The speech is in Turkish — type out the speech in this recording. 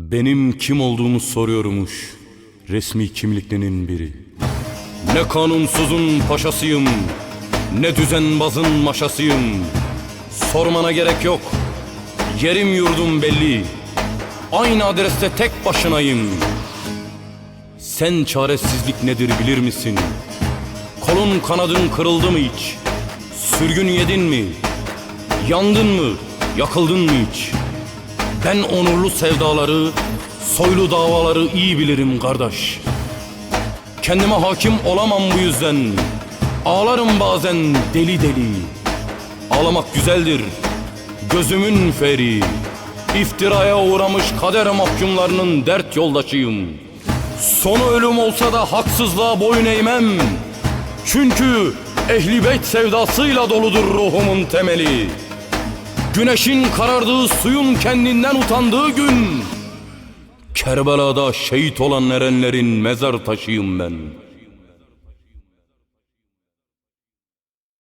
Benim kim olduğumu soruyormuş resmi kimliklerinin biri. Ne kanunsuzun paşasıyım, ne düzenbazın maşasıyım. Sormana gerek yok, yerim yurdum belli. Aynı adreste tek başınayım. Sen çaresizlik nedir bilir misin? Kolun kanadın kırıldı mı hiç? Sürgün yedin mi? Yandın mı? Yakıldın mı hiç? Ben onurlu sevdaları, soylu davaları iyi bilirim kardeş. Kendime hakim olamam bu yüzden. Ağlarım bazen deli deli. Ağlamak güzeldir. Gözümün feri. İftiraya uğramış kader mahkumlarının dert yoldaşıyım. Sonu ölüm olsa da haksızlığa boyun eğmem. Çünkü ehli beyt sevdasıyla doludur ruhumun temeli. Güneşin karardığı suyun kendinden utandığı gün Kerbela'da şehit olan erenlerin mezar taşıyım ben